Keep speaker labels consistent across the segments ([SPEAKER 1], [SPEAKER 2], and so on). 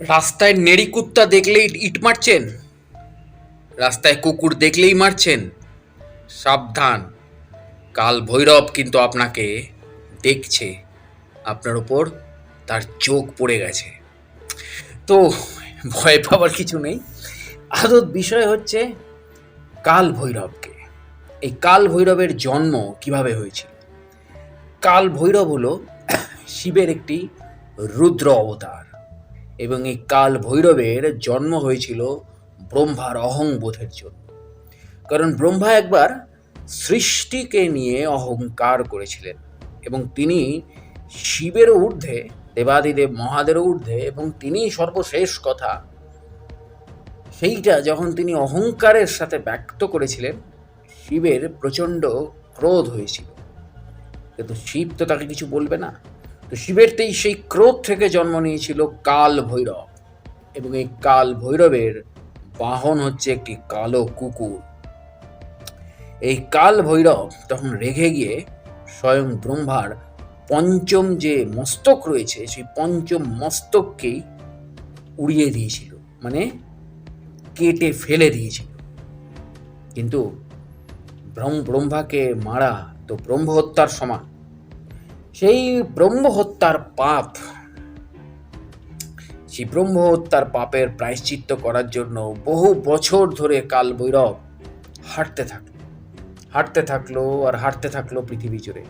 [SPEAKER 1] রাস্তায় নেড়ি কুত্তা দেখলেই ইট মারছেন? রাস্তায় কুকুর দেখলেই মারছেন? সাবধান। কাল ভৈরব কিন্তু আপনাকে দেখছে। আপনার ওপর তার চোখ পড়ে গেছে। তো ভয় পাওয়ার কিছু নেই। আদত বিষয় হচ্ছে কাল ভৈরবকে। এই কাল ভৈরবের জন্ম কীভাবে হয়েছিল? কাল ভৈরব হলো শিবের একটি রুদ্র অবতার। এবং এই কাল ভৈরবের জন্ম হয়েছিল ব্রহ্মার অহংবোধের জন্য। কারণ ব্রহ্মা একবার সৃষ্টিকে নিয়ে অহংকার করেছিলেন এবং তিনি শিবের ঊর্ধ্বে, দেবাদিদেব মহাদেবের ঊর্ধ্বে এবং তিনি সর্বশেষ কথা, সেইটা যখন তিনি অহংকারের সাথে ব্যক্ত করেছিলেন, শিবের প্রচণ্ড ক্রোধ হয়েছিল। কিন্তু শিব তো তাকে কিছু বলবে না। তো শিবের তেই সেই ক্রোধ থেকে জন্ম নিয়েছিল কাল ভৈরব। এবং এই কাল ভৈরবের বাহন হচ্ছে একটি কালো কুকুর। এই কাল ভৈরব তখন রেগে গিয়ে স্বয়ং ব্রহ্মার পঞ্চম যে মস্তক রয়েছে, সেই পঞ্চম মস্তককেই উড়িয়ে দিয়েছিল। মানে কেটে ফেলে দিয়েছিল। কিন্তু ব্রহ্ম, ব্রহ্মাকে মারা তো ব্রহ্ম হত্যার সমান। সেই ব্রহ্ম হত্যার পাপ, সেই ব্রহ্ম হত্যার পাপের প্রায়শ্চিত্ত করার জন্য বহু বছর ধরে কাল ভৈরব হাঁটতে থাকল। হাঁটতে থাকল আর হাঁটতে থাকল পৃথিবী জুড়ে।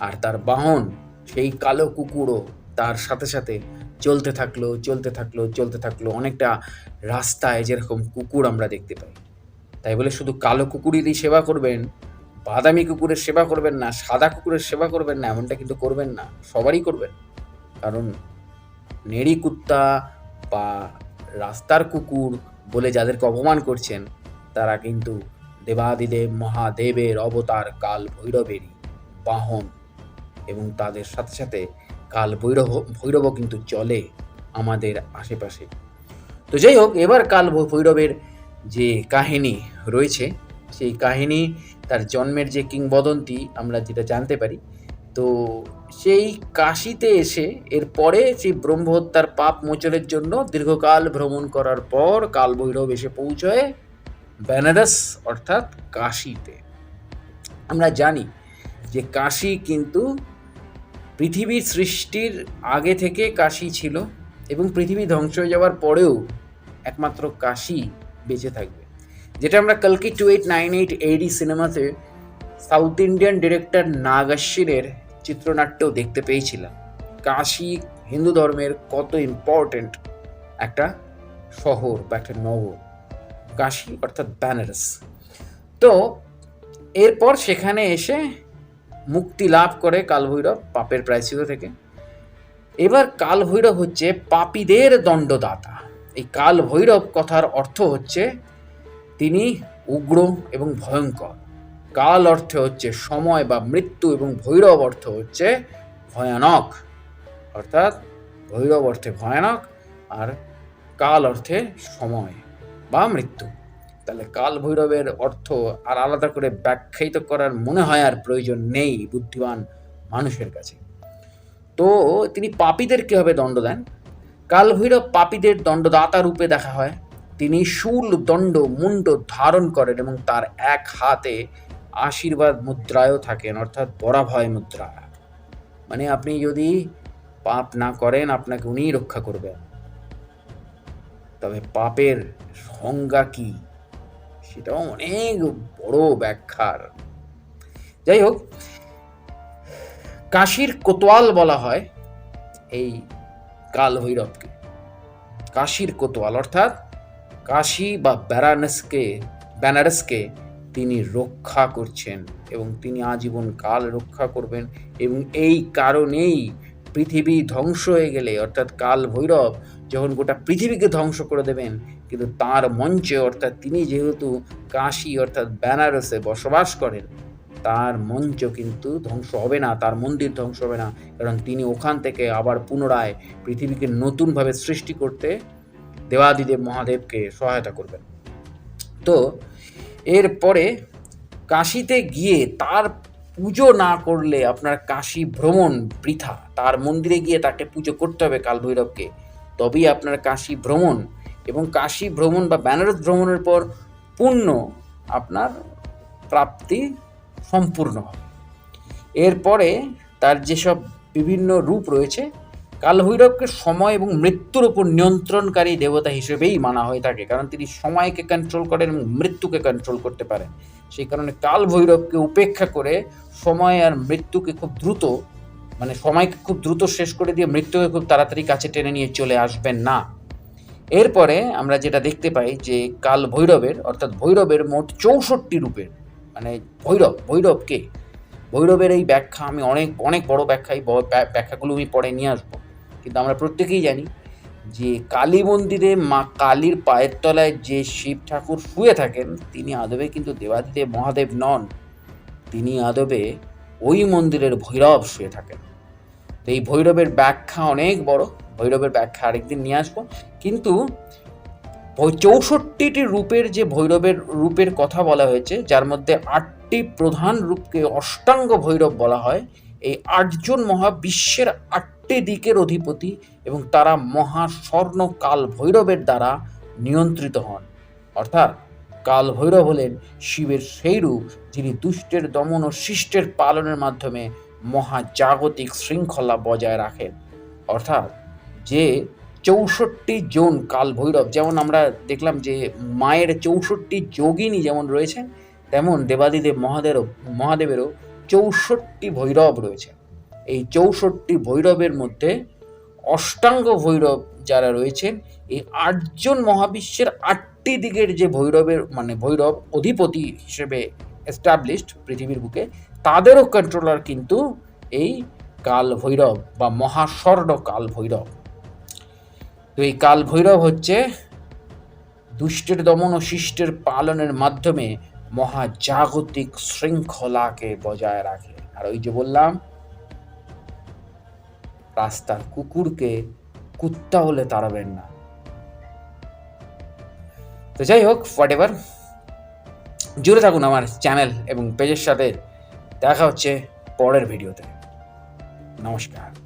[SPEAKER 1] আর তার বাহন, সেই কালো কুকুরও তার সাথে সাথে চলতে থাকল চলতে থাকল চলতে থাকল। অনেকটা রাস্তায় যেরকম কুকুর আমরা দেখতে পাই। তাই বলে শুধু কালো কুকুরেরই সেবা করবেন বাদামি কুকুরের সেবা করবেন না, সাদা কুকুরের সেবা করবেন না, এমনটা কিন্তু করবেন না, সবারই করবেন। কারণ নেড়ি কুত্তা বা রাস্তার কুকুর বলে যাদেরকে অপমান করছেন, তারা কিন্তু দেবাদিদেব, মহাদেবের অবতার কাল ভৈরবেরই বাহন এবং তাদের সাথে সাথে কাল ভৈরব ভৈরবও কিন্তু চলে আমাদের আশেপাশে। তো যাই হোক, এবার কাল ভৈরবের যে কাহিনী রয়েছে সেই কাহিনী, তার জন্মের যে কিংবদন্তি আমরা যেটা জানতে পারি। তো সেই কাশিতে এসে এরপরে সেই ব্রহ্মহত্যার পাপ মোচনের জন্য দীর্ঘকাল ভ্রমণ করার পর কাল ভৈরব এসে পৌঁছয় বেনারস, অর্থাৎ কাশিতে। আমরা জানি যে কাশি কিন্তু পৃথিবীর সৃষ্টির আগে থেকে কাশি ছিল এবং পৃথিবী ধ্বংস হয়ে যাওয়ার পরেও একমাত্র কাশি বেঁচে থাকবে। যেটা আমরা কালকি two eight nine eight AD সিনেমাতে সাউথ ইন্ডিয়ান ডিরেক্টর নাগাশ্বিনের চিত্রনাট্যও দেখতে পেয়েছিলাম। কাশী হিন্দু ধর্মের কত ইম্পর্ট্যান্ট একটা শহর বা একটা নগর। কাশী অর্থাৎ বেনারস তো এরপর সেখানে এসে মুক্তি লাভ করে কালভৈরব, পাপের প্রায়শ্চিত থেকে। এবার কালভৈরব হচ্ছে পাপীদের দণ্ডদাতা। এই কাল ভৈরব কথার অর্থ হচ্ছে তিনি উগ্র এবং ভয়ঙ্কর। কাল অর্থে হচ্ছে সময় বা মৃত্যু এবং ভৈরব অর্থ হচ্ছে ভয়ানক। অর্থাৎ ভৈরব অর্থে ভয়ানক আর কাল অর্থে সময় বা মৃত্যু। তাহলে কাল ভৈরবের অর্থ আর আলাদা করে ব্যাখ্যায়িত করার মনে হয় আর প্রয়োজন নেই বুদ্ধিমান মানুষের কাছে। তো তিনি পাপীদের কীভাবে দণ্ড দেন? কাল ভৈরব পাপীদের দণ্ডদাতা রূপে দেখা হয়। তিনি শূল দণ্ড মুন্ড ধারণ করেন এবং তার এক হাতে আশীর্বাদ মুদ্রায়ও থাকেন, অর্থাৎ বরাভয় মুদ্রা। মানে আপনি যদি পাপ না করেন, আপনাকে উনিই রক্ষা করবেন। তবে পাপের সংজ্ঞা কি? সেটাও অনেক বড় ব্যাখ্যার। যাই হোক, কাশীর কোতোয়াল বলা হয় এই কাল ভৈরবকে কাশীর কোতোয়াল, অর্থাৎ কাশী বা বেনারসকে বেনারসকে তিনি রক্ষা করছেন এবং তিনি আজীবন কাল রক্ষা করবেন এবং এই কারণেই পৃথিবী ধ্বংস হয়ে গেলে, অর্থাৎ কাল ভৈরব, যখন গোটা পৃথিবীকে ধ্বংস করে দেবেন, কিন্তু তার মঞ্চে, অর্থাৎ তিনি যেহেতু কাশি, অর্থাৎ বেনারসে বসবাস করেন, তার মঞ্চ কিন্তু ধ্বংস হবে না, তার মন্দির ধ্বংস হবে না। কারণ তিনি ওখান থেকে আবার পুনরায় পৃথিবীকে নতুনভাবে সৃষ্টি করতে দেবাদিদেব মহাদেবকে সহায়তা করবেন। তো এরপরে কাশিতে গিয়ে তার পুজো না করলে আপনার কাশী ভ্রমণ বৃথা। তার মন্দিরে গিয়ে তাকে পুজো করতে হবে কাল ভৈরবকে তবেই আপনার কাশী ভ্রমণ এবং কাশী ভ্রমণ বা বেনারস ভ্রমণের পর পুণ্য আপনার প্রাপ্তি সম্পূর্ণ হবে। এরপরে তার যেসব বিভিন্ন রূপ রয়েছে কালভৈরবকে সময় এবং মৃত্যুর উপর নিয়ন্ত্রণকারী দেবতা হিসেবেই মানা হয়ে থাকে, কারণ তিনি সময়কে কন্ট্রোল করেন এবং মৃত্যুকে কন্ট্রোল করতে পারেন। সেই কারণে কাল ভৈরবকে উপেক্ষা করে সময় আর মৃত্যুকে খুব দ্রুত মানে সময়কে খুব দ্রুত শেষ করে দিয়ে মৃত্যুকে খুব তাড়াতাড়ি কাছে টেনে নিয়ে চলে আসবেন না। এরপরে আমরা যেটা দেখতে পাই যে কাল ভৈরবের অর্থাৎ ভৈরবের মোট চৌষট্টি রূপের মানে ভৈরব, ভৈরবকে, ভৈরবের এই ব্যাখ্যা আমি অনেক অনেক বড় ব্যাখ্যা এই ব্যাখ্যাগুলো আমি পরে নিয়ে আসব। কিন্তু আমরা প্রত্যেকেই জানি যে কালী মন্দিরে মা কালীর পায়ের তলায় যে শিব ঠাকুর শুয়ে থাকেন, তিনি আদবে কিন্তু দেবাদিদেব মহাদেব নন। তিনি আদবে ওই মন্দিরের ভৈরব শুয়ে থাকেন। তো এই ভৈরবের ব্যাখ্যা অনেক বড়। ভৈরবের ব্যাখ্যা আরেকদিন নিয়ে আসব। কিন্তু চৌষট্টিটি রূপের যে ভৈরবের, রূপের কথা বলা হয়েছে, যার মধ্যে আটটি প্রধান রূপকে অষ্টাঙ্গ ভৈরব বলা হয়, এই আটজন মহাবিশ্বের আটটি দিকের অধিপতি এবং তারা মহা স্বর্ণ কাল ভৈরবের দ্বারা নিয়ন্ত্রিত হন। অর্থাৎ কাল ভৈরব হলেন শিবের সেই রূপ যিনি দুষ্টের দমন ও শিষ্টের পালনের মাধ্যমে মহাজাগতিক শৃঙ্খলা বজায় রাখেন। অর্থাৎ যে চৌষট্টি জন কাল ভৈরব, যেমন আমরা দেখলাম যে মায়ের চৌষট্টি যোগিনী যেমন রয়েছে, তেমন দেবাদিদেব মহাদেবও মহাদেবেরও চৌষট্টি ভৈরব রয়েছে। এই চৌষট্টি ভৈরবের মধ্যে অষ্টাঙ্গ ভৈরব যারা রয়েছেন, এই আটজন মহাবিশ্বের আটটি দিকের যে ভৈরবের মানে ভৈরব অধিপতি হিসেবে এস্টাবলিশড পৃথিবীর বুকে, তাদেরও কন্ট্রোলার কিন্তু এই কাল ভৈরব বা মহাস্বর্ণ কাল ভৈরব। তো এই কাল ভৈরব হচ্ছে দুষ্টের দমন ও শিষ্টের পালনের মাধ্যমে মহাজাগতিক শৃঙ্খলাকে বজায় রাখে। আর ওই যে বললাম রাস্তার কুকুরকে কুত্তা হলে তাড়াবেন না। তো যাই হোক হোয়াট এভার জুড়ে থাকুন আমার চ্যানেল এবং পেজের সাথে। দেখা হচ্ছে পরের ভিডিওতে নমস্কার।